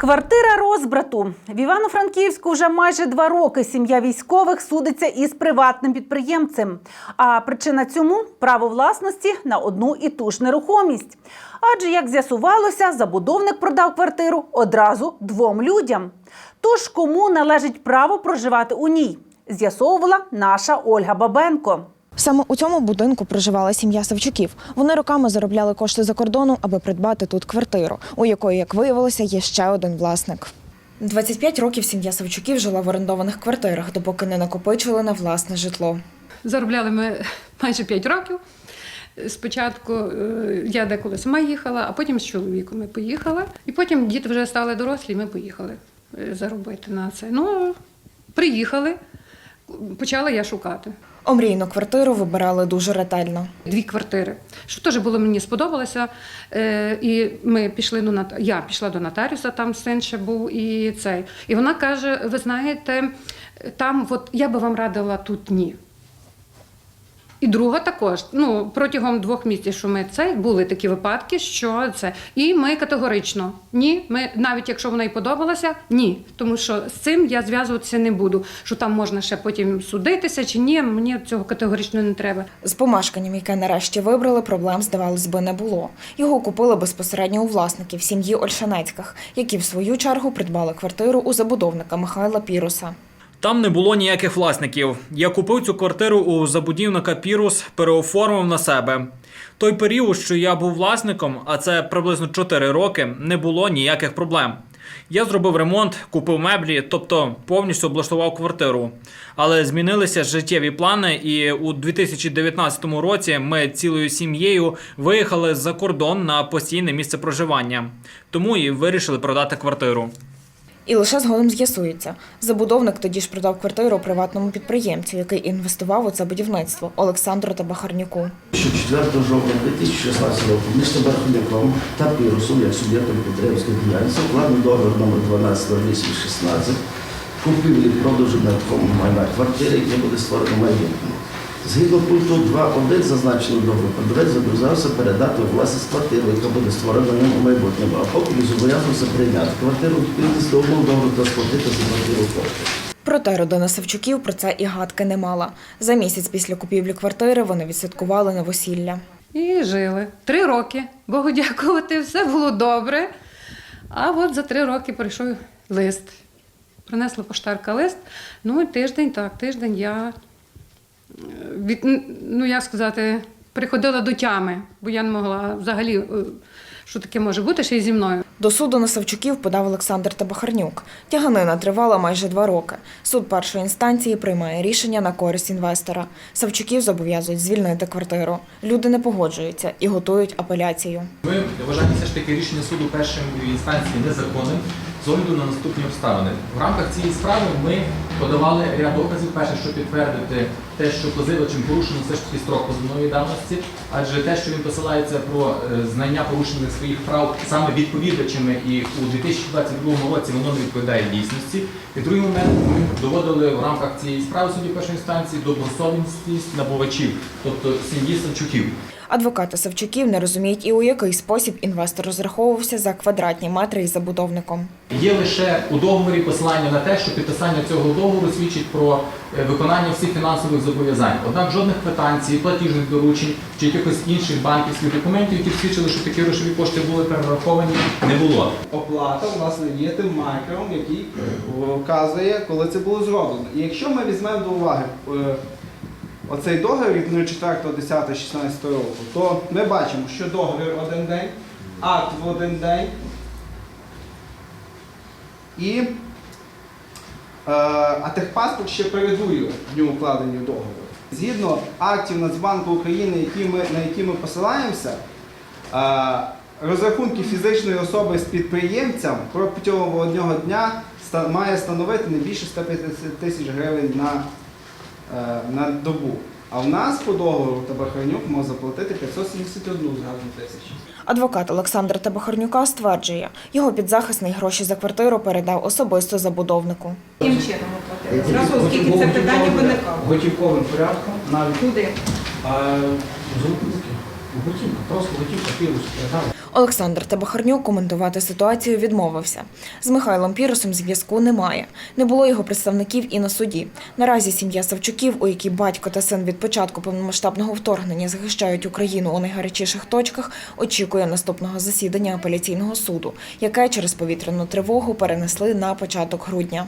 Квартира розбрату в Івано-Франківську вже майже два роки сім'я військових судиться із приватним підприємцем. А причина цьому право власності на одну і ту ж нерухомість. Адже, як з'ясувалося, забудовник продав квартиру одразу двом людям. Тож кому належить право проживати у ній? З'ясовувала наша Ольга Бабенко. Саме у цьому будинку проживала сім'я Савчуків. Вони роками заробляли кошти за кордоном, аби придбати тут квартиру, у якої, як виявилося, є ще один власник. 25 років сім'я Савчуків жила в орендованих квартирах, допоки не накопичили на власне житло. Заробляли ми майже 5 років. Спочатку е, я деколи сама їхала, а потім з чоловіком ми поїхали. І потім діти вже стали дорослі, і ми поїхали е, заробити на це. Ну, приїхали, почала я шукати. Омрійну квартиру вибирали дуже ретельно. Дві квартири, що теж було мені сподобалося. Е, і ми пішли до нот... я пішла до нотаріуса, там син ще був і цей. І вона каже: ви знаєте, там от я би вам радила тут ні. І друга також. Ну, протягом двох місяців, що ми це були такі випадки, що це. І ми категорично ні. Ми навіть якщо вона й подобалася, ні. Тому що з цим я зв'язуватися не буду. Що там можна ще потім судитися чи ні, мені цього категорично не треба. З помешканням, яке нарешті вибрали, проблем, здавалось би, не було. Його купили безпосередньо у власників сім'ї Ольшанецьких, які в свою чергу придбали квартиру у забудовника Михайла Піруса. Там не було ніяких власників. Я купив цю квартиру у забудівника Пірус, переоформив на себе. Той період, що я був власником, а це приблизно 4 роки, не було ніяких проблем. Я зробив ремонт, купив меблі, тобто повністю облаштував квартиру. Але змінилися життєві плани, і у 2019 році ми цілою сім'єю виїхали за кордон на постійне місце проживання. Тому і вирішили продати квартиру. І лише згодом з'ясується. Забудовник тоді ж продав квартиру приватному підприємцю, який інвестував у це будівництво Олександру Табахарнюку. що 4 жовтня 2016 року між Табарховником та Пірусом, як суб'єктом підприємської діяльності, укладений договір номер 12 купівлі продажу нерухомого майна квартири, яке буде створено в майбутньому. Згідно пункту 2.1 зазначеного договору, продавець зобов'язався передати у власність квартиру, яка буде створена ньому в майбутньому, а поки він зобов'язався прийняти квартиру відповідність до умов договору та сплатити за квартиру кошти. Проте родина Савчуків про це і гадки не мала. За місяць після купівлі квартири вони відсвяткували новосілля. І жили. Три роки. Богу дякувати, все було добре. А от за три роки прийшов лист. Принесла поштарка лист. Ну, і тиждень, так, тиждень я від, ну, як сказати, приходила до тями, бо я не могла взагалі, е, що таке може бути ще й зі мною. До суду на Савчуків подав Олександр Табахарнюк. Тяганина тривала майже два роки. Суд першої інстанції приймає рішення на користь інвестора. Савчуків зобов'язують звільнити квартиру. Люди не погоджуються і готують апеляцію. Ми вважаємо все ж таки рішення суду першої інстанції незаконним з огляду на наступні обставини. В рамках цієї справи ми подавали ряд доказів. Перше, щоб підтвердити те, що позивачем порушено все ж таки строк позовної давності, адже те, що він посилається про е, знання порушених своїх прав саме відповідачами, і у 2022 році воно не відповідає дійсності. І другий момент ми доводили в рамках цієї справи суді першої інстанції добросовісність набувачів, тобто сім'ї Савчуків. Адвокати Савчуків не розуміють і у який спосіб інвестор розраховувався за квадратні метри із забудовником. Є лише у договорі посилання на те, що підписання цього договору свідчить про е, виконання всіх фінансових зобов'язань. Однак жодних квитанцій, платіжних доручень чи якихось інших банківських документів, які свідчили, що такі грошові кошти були перераховані, не було. Оплата власне є тим маркером, який вказує, коли це було зроблено. І якщо ми візьмемо до уваги е, оцей договір від 04.10.16 року, то ми бачимо, що договір один день, акт в один день і е, а техпаспорт ще передує дню укладення договору. Згідно актів Нацбанку України, які ми, на які ми посилаємося, е, розрахунки фізичної особи з підприємцям протягом одного дня має становити не більше 150 тисяч гривень на, на добу. А в нас по договору Табахарнюк може заплатити 571 згадну тисячу. Адвокат Олександра Табахарнюка стверджує, його підзахисний гроші за квартиру передав особисто забудовнику. Яким чином оплатили? Зразу, оскільки це питання виникало. Готівковим порядком навіть Куди? А просто готівка пірус передав. Олександр Табахарнюк коментувати ситуацію відмовився. З Михайлом Піросом зв'язку немає. Не було його представників і на суді. Наразі сім'я Савчуків, у якій батько та син від початку повномасштабного вторгнення захищають Україну у найгарячіших точках, очікує наступного засідання апеляційного суду, яке через повітряну тривогу перенесли на початок грудня.